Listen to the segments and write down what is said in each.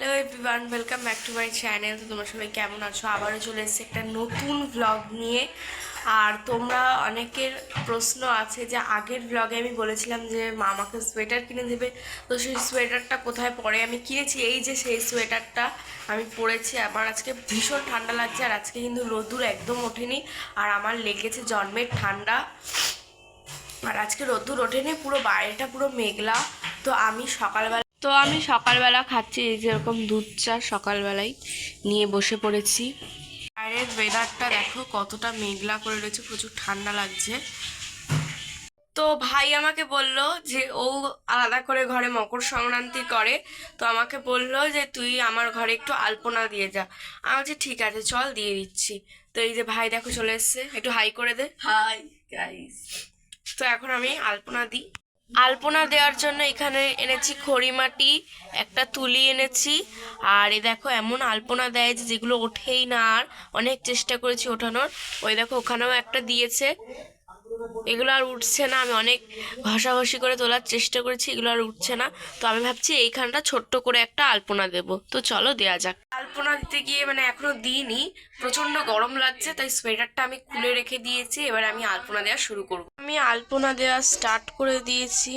Hello everyone welcome back to my channel তো তোমরা সবাই কেমন আছো? আবারও চলে এসেছি একটা নতুন ভ্লগ নিয়ে। আর তোমরা অনেকের প্রশ্ন আছে যে আগের ব্লগে আমি বলেছিলাম যে মা আমাকে সোয়েটার কিনে দেবে। তো সেই সোয়েটারটা কোথায় পরে? আমি কিনেছি, এই যে সেই সোয়েটারটা আমি পরেছি। আমার আজকে ভীষণ ঠান্ডা লাগছে, আর আজকে কিন্তু রোদুর একদম ওঠেনি। আর আমার লেগেছে জন্মের ঠান্ডা। আর আজকে রোদ্দুর ওঠেনি, পুরো বাইরেটা পুরো মেঘলা। তো আমি সকালবেলা তো আমি সকালবেলা খাচ্ছি এই যেরকম দুধ চা সকালবেলায় নিয়ে বসে পড়েছি। বাইরের ওয়েদারটা দেখো কতটা মেঘলা করে রয়েছে প্রচুর ঠান্ডা লাগছে। তো ভাই আমাকে বলল যে ও আলাদা করে ঘরে মকর সংক্রান্তি করে। তো আমাকে বলল যে তুই আমার ঘরে একটু আলপনা দিয়ে যা। আমি বলছি ঠিক আছে চল দিয়ে দিচ্ছি। তো এই যে ভাই দেখো চলে এসছে একটু হাই করে দে। হাই গাইস তো এখন আমি আলপনা দিই। আলপনা দেওয়ার জন্য এখানে এনেছি খড়ি মাটি একটা তুলি এনেছি। আর এ দেখো, এমন আলপনা দেয় যে যেগুলো ওঠেই না আর। অনেক চেষ্টা করেছি ওঠানোর। ওই দেখো, ওখানেও একটা দিয়েছে। এগুলো আর উঠছে না। আমি অনেক ঘষাঘষি করে তোলার চেষ্টা করেছি, এগুলো আর উঠছে না। তো আমি ভাবছি এইখানটা ছোট্ট করে একটা আলপনা দেব। তো চলো দেওয়া যাক। আলপনা দিতে গিয়ে মানে এখনও দিইনি প্রচণ্ড গরম লাগছে, তাই সোয়েটারটা আমি খুলে রেখে দিয়েছি। এবার আমি আলপনা দেওয়া শুরু করব। আমি আলপনা দেওয়া স্টার্ট করে দিয়েছি।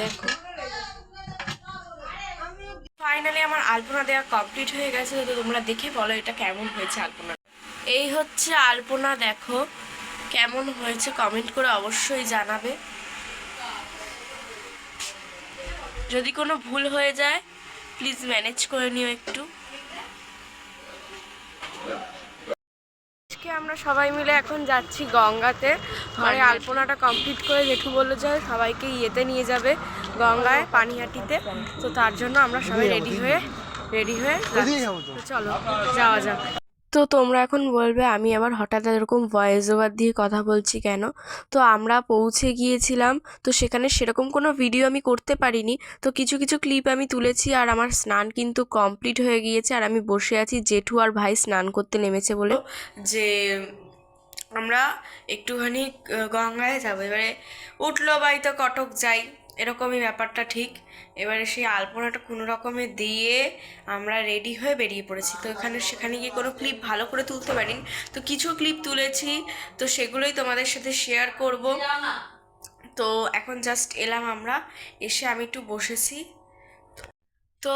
দেখো। ফাইনালি আমার আলপনা দেওয়া কমপ্লিট হয়ে গেছে। তো তোমরা দেখে বলো এটা কেমন হয়েছে আলপনা এই হচ্ছে আলপনা দেখো। কেমন হয়েছে কমেন্ট করে অবশ্যই জানাবে। যদি কোনো ভুল হয়ে যায় প্লিজ ম্যানেজ করে নিও একটু। আজকে আমরা সবাই মিলে এখন যাচ্ছি গঙ্গাতে। ঘরে আলপনাটা কমপ্লিট করে জেঠু বলল যে সবাইকে ইয়েতে নিয়ে যাবে গঙ্গায় পানিহাটিতে। তো তার জন্য আমরা সবাই রেডি হয়ে রেডি হয়ে। চলো যাওয়া যাক। তো তোমরা এখন বলবে, আমি আবার হঠাৎ এরকম ভয়েস ওভার দিয়ে কথা বলছি কেন? তো আমরা পৌঁছে গিয়েছিলাম, তো সেখানে সেরকম কোনো ভিডিও আমি করতে পারিনি। তো কিছু কিছু ক্লিপ আমি তুলেছি আর আমার স্নান কিন্তু কমপ্লিট হয়ে গিয়েছে আর আমি বসে আছি জেঠু আর ভাই স্নান করতে নেমেছে বলে। যে আমরা একটুখানি গঙ্গায় যাব। এবারে উঠল বাড়িতে কটক যাই। এরকমই ব্যাপারটা ঠিক। এবারে সেই আলপনাটা কোনো রকমে দিয়ে আমরা রেডি হয়ে বেরিয়ে পড়েছি। তো এখানে সেখানে গিয়ে কোনো ক্লিপ ভালো করে তুলতে পারিনি। তো কিছু ক্লিপ তুলেছি, তো সেগুলোই তোমাদের সাথে শেয়ার করব। তো এখন জাস্ট এলাম আমরা, এসে আমি একটু বসেছি। তো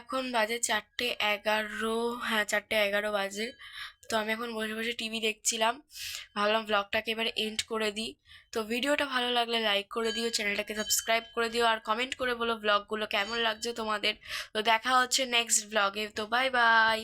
এখন বাজে চারটে এগারো হ্যাঁ চারটে এগারো বাজে। তো আমি এখন বসে বসে টিভি দেখছিলাম। ভাবলাম ব্লগটাকে এবার এন্ড করে দিই। তো ভিডিওটা ভালো লাগলে লাইক করে দিও চ্যানেলটাকে সাবস্ক্রাইব করে দিও, আর কমেন্ট করে বলো ব্লগগুলো কেমন লাগছে তোমাদের। তো দেখা হচ্ছে নেক্সট ব্লগে তো বাই বাই